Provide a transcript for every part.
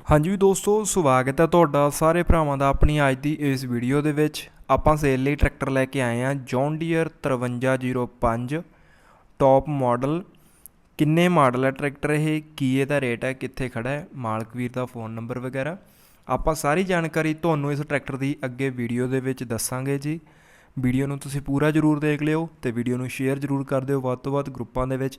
ਹਾਂਜੀ ਵੀ ਦੋਸਤੋ, ਸਵਾਗਤ ਹੈ ਤੁਹਾਡਾ ਸਾਰੇ ਭਰਾਵਾਂ ਦਾ ਆਪਣੀ ਅੱਜ ਦੀ ਇਸ ਵੀਡੀਓ ਦੇ ਵਿੱਚ। ਆਪਾਂ ਸੇਲ ਲਈ ਟਰੈਕਟਰ ਲੈ ਕੇ ਆਏ ਹਾਂ ਜੌਨ ਡੀਅਰ 5305 ਟੌਪ ਮਾਡਲ ਕਿੰਨੇ ਮਾਡਲ ਹੈ ਟਰੈਕਟਰ ਇਹ? ਕੀ ਇਹਦਾ ਰੇਟ ਹੈ? ਕਿੱਥੇ ਖੜਾ ਹੈ? ਮਾਲਕ ਵੀਰ ਦਾ ਫੋਨ ਨੰਬਰ ਵਗੈਰਾ। ਆਪਾਂ ਸਾਰੀ ਜਾਣਕਾਰੀ ਤੁਹਾਨੂੰ ਇਸ ਟਰੈਕਟਰ ਦੀ ਅੱਗੇ ਵੀਡੀਓ ਦੇ ਵਿੱਚ ਦੱਸਾਂਗੇ ਜੀ। ਵੀਡੀਓ ਨੂੰ ਤੁਸੀਂ ਪੂਰਾ ਜ਼ਰੂਰ ਦੇਖ ਲਿਓ ਤੇ ਵੀਡੀਓ ਨੂੰ ਸ਼ੇਅਰ ਜ਼ਰੂਰ ਕਰ ਦਿਓ। ਵੱਧ ਤੋਂ ਵੱਧ ਗਰੁੱਪਾਂ ਦੇ ਵਿੱਚ।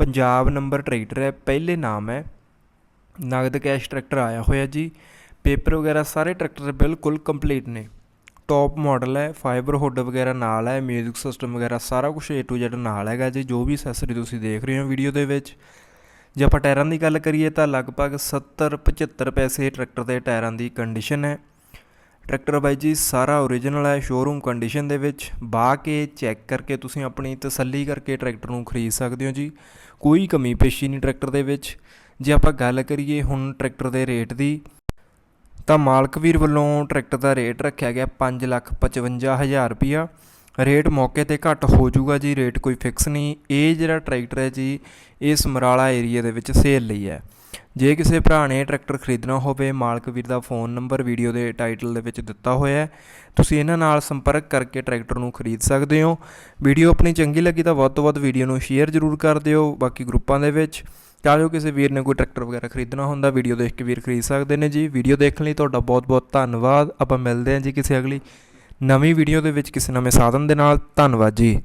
ਪੰਜਾਬ ਨੰਬਰ ਟਰੈਕਟਰ ਹੈ, ਪਹਿਲੇ ਨਾਮ ਹੈ। ਨਗਦ ਕੈਸ਼ ਟਰੈਕਟਰ ਆਇਆ ਹੋਇਆ ਜੀ। ਪੇਪਰ ਵਗੈਰਾ ਸਾਰੇ ਟਰੈਕਟਰ ਬਿਲਕੁਲ ਕੰਪਲੀਟ ਨੇ। ਟੌਪ ਮਾਡਲ ਹੈ, ਫਾਈਬਰ ਹੁੱਡ ਵਗੈਰਾ ਨਾਲ ਹੈ, ਮਿਊਜ਼ਿਕ ਸਿਸਟਮ ਵਗੈਰਾ ਸਾਰਾ ਕੁਝ A to Z ਨਾਲ ਹੈਗਾ ਜੀ, ਜੋ ਵੀ ਅਸੈਸਰੀ ਤੁਸੀਂ ਦੇਖ ਰਹੇ ਹੋ ਵੀਡੀਓ ਦੇ ਵਿੱਚ। ਜੇ ਆਪਾਂ ਟਾਇਰਾਂ ਦੀ ਗੱਲ ਕਰੀਏ ਤਾਂ ਲਗਭਗ 70 75 ਪੈਸੇ ਟਰੈਕਟਰ ਦੇ ਟਾਇਰਾਂ ਦੀ ਕੰਡੀਸ਼ਨ ਹੈ। ਟਰੈਕਟਰ ਬਾਈ ਜੀ, ਸਾਰਾ ਓਰੀਜਨਲ ਹੈ ਸ਼ੋਰੂਮ ਕੰਡੀਸ਼ਨ ਦੇ ਵਿੱਚ। ਬਾ ਕੇ ਚੈੱਕ ਕਰਕੇ ਤੁਸੀਂ ਆਪਣੀ ਤਸੱਲੀ ਕਰਕੇ ਟਰੈਕਟਰ ਨੂੰ ਖਰੀਦ ਸਕਦੇ ਹੋ ਜੀ। ਕੋਈ ਕਮੀ ਪੇਸ਼ੀ ਨਹੀਂ ਟਰੈਕਟਰ ਦੇ ਵਿੱਚ। ਜੇ ਆਪਾਂ ਗੱਲ ਕਰੀਏ ਹੁਣ ਟਰੈਕਟਰ ਦੇ ਰੇਟ ਦੀ, ਤਾਂ ਮਾਲਕ ਵੀਰ ਵੱਲੋਂ ਟਰੈਕਟਰ ਦਾ ਰੇਟ ਰੱਖਿਆ ਗਿਆ 555000 ਰੁਪਿਆ ਰੇਟ ਮੌਕੇ ਤੇ ਘੱਟ ਹੋ ਜਾਊਗਾ ਜੀ, ਰੇਟ ਕੋਈ ਫਿਕਸ ਨਹੀਂ। ਇਹ ਜਿਹੜਾ ਟਰੈਕਟਰ ਹੈ ਜੀ, ਇਹ ਸਮਰਾਲਾ ਏਰੀਆ ਦੇ ਵਿੱਚ ਸੇਲ ਲਈ ਹੈ। ਜੇ ਕਿਸੇ ਭਰਾ ਨੇ ਟਰੈਕਟਰ ਖਰੀਦਣਾ ਹੋਵੇ, ਮਾਲਕ ਵੀਰ ਦਾ ਫੋਨ ਨੰਬਰ ਵੀਡੀਓ ਦੇ ਟਾਈਟਲ ਦੇ ਵਿੱਚ ਦਿੱਤਾ ਹੋਇਆ ਹੈ। ਤੁਸੀਂ ਇਹਨਾਂ ਨਾਲ ਸੰਪਰਕ ਕਰਕੇ ਟਰੈਕਟਰ ਨੂੰ ਖਰੀਦ ਸਕਦੇ ਹੋ। ਵੀਡੀਓ ਆਪਣੀ ਚੰਗੀ ਲੱਗੀ ਤਾਂ ਵੱਧ ਤੋਂ ਵੱਧ ਵੀਡੀਓ ਨੂੰ ਸ਼ੇਅਰ ਜ਼ਰੂਰ ਕਰ ਦਿਓ। ਬਾਕੀ ਗਰੁੱਪਾਂ ਦੇ ਵਿੱਚ, ਤਾਂ ਜੋ ਕਿਸੇ ਵੀਰ ਨੇ ਕੋਈ ਟਰੈਕਟਰ ਵਗੈਰਾ ਖਰੀਦਣਾ ਹੁੰਦਾ, ਵੀਡੀਓ ਦੇਖ ਕੇ ਵੀਰ ਖਰੀਦ ਸਕਦੇ ਨੇ ਜੀ। ਵੀਡੀਓ ਦੇਖਣ ਲਈ ਤੁਹਾਡਾ ਬਹੁਤ ਬਹੁਤ ਧੰਨਵਾਦ। ਆਪਾਂ ਮਿਲਦੇ ਹਾਂ ਜੀ ਕਿਸੇ ਅਗਲੀ ਨਵੀਂ ਵੀਡੀਓ ਦੇ ਵਿੱਚ ਕਿਸੇ ਨਵੇਂ ਸਾਧਨ ਦੇ ਨਾਲ ਧੰਨਵਾਦ ਜੀ।